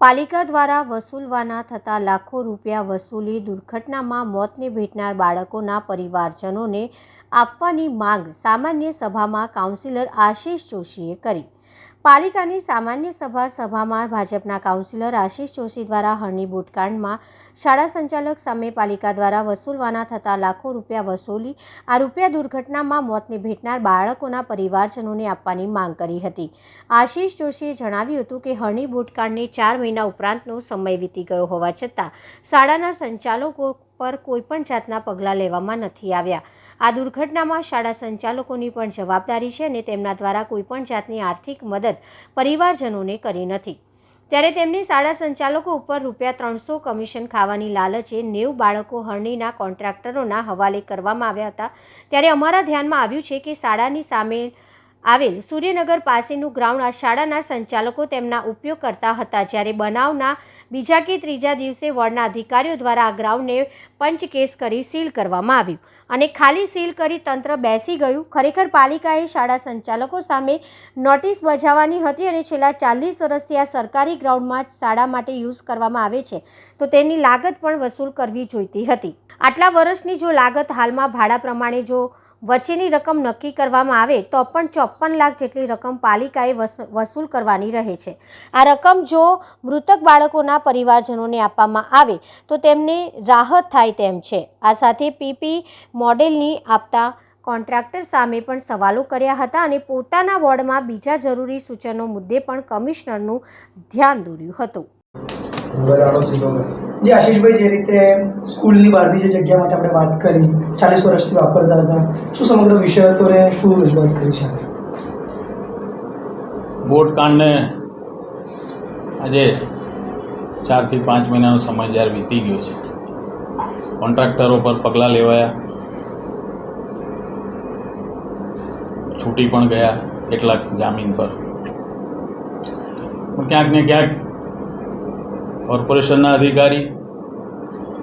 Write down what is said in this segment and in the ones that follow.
પાલિકા દ્વારા વસૂલવાના થતા લાખો રૂપિયા વસૂલી દુર્ઘટનામાં મોતને ભેટનાર બાળકોના પરિવારજનોને આપવાની માંગ સામાન્ય સભામાં કાઉન્સિલર આશિષ જોશીએ કરી. પાલિકાની સામાન્ય સભા સભામાં ભાજપના કાઉન્સિલર આશિષ જોશી દ્વારા હળની બૂટકાંડમાં શાળા સંચાલક સામે પાલિકા દ્વારા વસૂલવાના થતા લાખો રૂપિયા વસૂલી આ રૂપિયા દુર્ઘટનામાં મોતને ભેટનાર બાળકોના પરિવારજનોને આપવાની માંગ કરી હતી. આશિષ જોશીએ જણાવ્યું હતું કે હળની બૂટકાંડને ચાર મહિના ઉપરાંતનો સમય વીતી ગયો હોવા છતાં શાળાના સંચાલકો પર કોઈપણ જાતના પગલાં લેવામાં નથી આવ્યા. આ દુર્ઘટનામાં શાળા સંચાલકોની પણ જવાબદારી છે અને તેમના દ્વારા કોઈપણ જાતની આર્થિક મદદ પરિવારજનોને કરી નથી. ત્યારે તેમની શાળા સંચાલકો ઉપર રૂપિયા ત્રણસો કમિશન ખાવાની લાલચે નેવ બાળકો હરણીના કોન્ટ્રાક્ટરોના હવાલે કરવામાં આવ્યા હતા. ત્યારે અમારા ધ્યાનમાં આવ્યું છે કે શાળાની સામે આવેલ સૂર્યનગર પાસેનું ગ્રાઉન્ડ આ શાળાના સંચાલકો તેમના ઉપયોગ કરતા હતા. જ્યારે બનાવના બીજા કે ત્રીજા દિવસે વોર્ડના અધિકારીઓ દ્વારા આ ગ્રાઉન્ડને પંચકેસ કરી સીલ કરવામાં આવ્યું. અને ખાલી સીલ કરી તંત્ર બેસી ગયું. ખરેખર પાલિકાએ શાળા સંચાલકો સામે નોટિસ બજાવવાની હતી અને છેલ્લા ચાલીસ વર્ષથી આ સરકારી ગ્રાઉન્ડમાં શાળા માટે યુઝ કરવામાં આવે છે, તો તેની લાગત પણ વસૂલ કરવી જોઈતી હતી. આટલા વર્ષની જો લાગત હાલમાં ભાડા પ્રમાણે જો વચ્ચેની રકમ નક્કી કરવામાં આવે તો પણ ચોપન લાખ જેટલી રકમ પાલિકાએ વસ- વસૂલ કરવાની રહે છે. આ રકમ જો મૃતક બાળકોના પરિવારજનોને આપવામાં આવે તો તેમને રાહત થાય તેમ છે. આ સાથે પીપી મોડેલની આપતા કોન્ટ્રાક્ટર સામે પણ સવાલો કર્યા હતા અને પોતાના વોર્ડમાં બીજા જરૂરી સૂચનો મુદ્દે પણ કમિશનરનું ધ્યાન દોર્યું હતું. જે આશીષભાઈ જે રીતે સ્કૂલની બહારની જે જગ્યા માટે આપણે વાત કરી, ચાલીસ વર્ષથી વાપરતા હતા, શું સમગ્ર વિષય હતો ને શું રજૂઆત કરી છે બોટ કાંડને આજે ચારથી પાંચ મહિનાનો સમય જ્યારે વીતી ગયો છે. કોન્ટ્રાક્ટરો પર પગલાં લેવાયા. છૂટી પણ ગયા કેટલાક જામીન પર. પણ ક્યાંક ને ક્યાંક કોર્પોરેશનના અધિકારી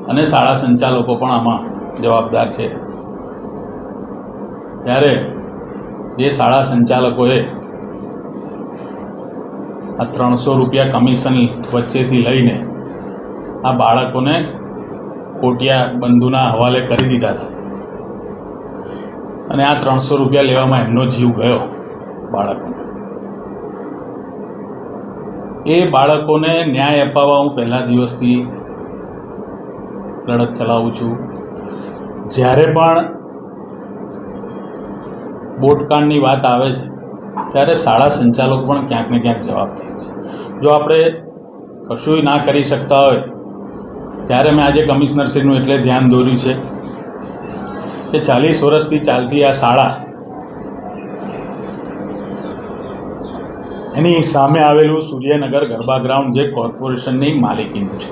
અને શાળા સંચાલકો પણ આમાં જવાબદાર છે. ત્યારે જે શાળા સંચાલકોએ આ ત્રણસો રૂપિયા કમિશન વચ્ચેથી લઈને આ બાળકોને કોટિયા બંધુના હવાલે કરી દીધા હતા. અને આ ત્રણસો રૂપિયા લેવામાં એમનો જીવ ગયો બાળકોને. એ બાળકોને ન્યાય અપાવવા હું પહેલા દિવસથી લડત ચલાવું છું. જ્યારે પણ બોટકાંડની વાત આવે છે, ત્યારે શાળા સંચાલક પણ ક્યાંક ને ક્યાંક જવાબદાર છે. જો આપણે કશું ના કરી શકતા હોય, ત્યારે મેં આજે કમિશનરશ્રીનું એટલે ધ્યાન દોર્યું છે કે ચાલીસ વર્ષથી ચાલતી આ શાળા એની સામે આવેલું સૂર્યનગર ગરબા ગ્રાઉન્ડ જે કોર્પોરેશનની માલિકીનું છે.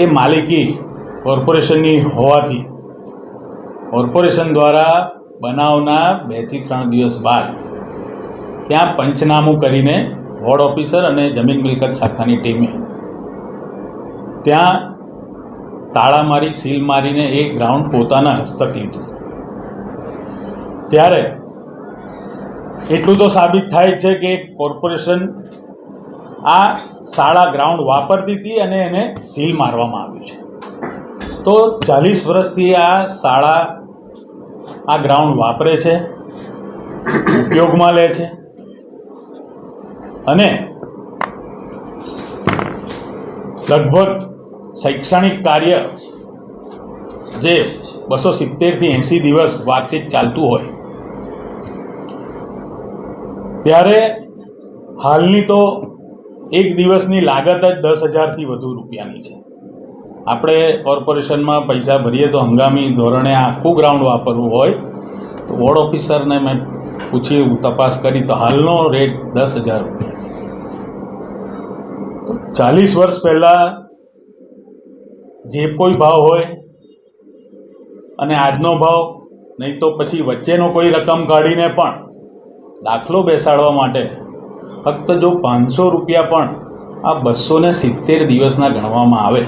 એ માલિકી કોર્પોરેશનની હોવાથી કોર્પોરેશન દ્વારા બનાવના બેથી ત્રણ દિવસ બાદ ત્યાં પંચનામું કરીને વોર્ડ ઓફિસર અને જમીન મિલકત શાખાની ટીમે ત્યાં તાળા મારી, સીલ મારીને એ ગ્રાઉન્ડ પોતાના હસ્તક લીધું. ત્યારે એટલું તો સાબિત થાય છે કે કોર્પોરેશન આ શાળા ગ્રાઉન્ડ વાપરતી હતી અને એને સીલ મારવામાં આવ્યું છે. તો ચાલીસ વર્ષથી આ શાળા આ ગ્રાઉન્ડ વાપરે છે, ઉપયોગમાં લે છે અને લગભગ શૈક્ષણિક કાર્ય જે બસો સિત્તેરથી એંસી દિવસ વાતચીત ચાલતું હોય ત્યારે હાલની તો એક દિવસની લાગત જ દસ હજારથી વધુ રૂપિયાની છે. આપણે કોર્પોરેશનમાં પૈસા ભરીએ તો હંગામી ધોરણે આખું ગ્રાઉન્ડ વાપરવું હોય તો વોર્ડ ઓફિસરને મેં પૂછી તપાસ કરી તો હાલનો રેટ દસ હજાર રૂપિયા છે. ચાલીસ વર્ષ પહેલાં જે કોઈ ભાવ હોય અને આજનો ભાવ, નહીં તો પછી વચ્ચેનો કોઈ રકમ કાઢીને પણ દાખલો બેસાડવા માટે. ફક્ત જો પાંચસો રૂપિયા પણ આ બસો ને સિત્તેર દિવસના ગણવામાં આવે.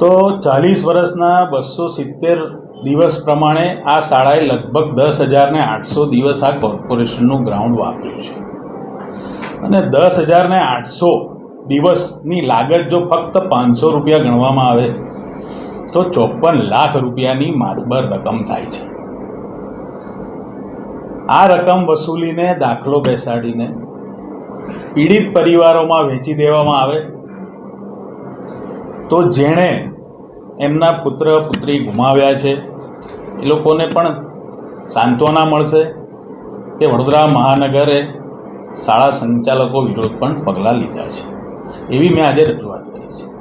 તો ચાલીસ વર્ષના બસો સિત્તેર દિવસ પ્રમાણે આ શાળાએ લગભગ દસ હજારને આઠસો દિવસ આ કોર્પોરેશનનું ગ્રાઉન્ડ વાપર્યું છે. અને દસ હજારને આઠસો દિવસની લાગત જો ફક્ત પાંચસો રૂપિયા ગણવામાં આવે, તો ચોપન લાખ રૂપિયાની માતબર રકમ થાય છે. આ રકમ વસૂલીને દાખલો બેસાડીને પીડિત પરિવારોમાં વેચી દેવામાં આવે તો જેણે એમના પુત્ર, પુત્રી ગુમાવ્યા છે, એ લોકોને પણ સાંત્વના મળશે કે વડોદરા મહાનગરે શાળા સંચાલકો વિરોધ પણ પગલાં લીધા છે. એવી મેં આજે રજૂઆત કરી છે.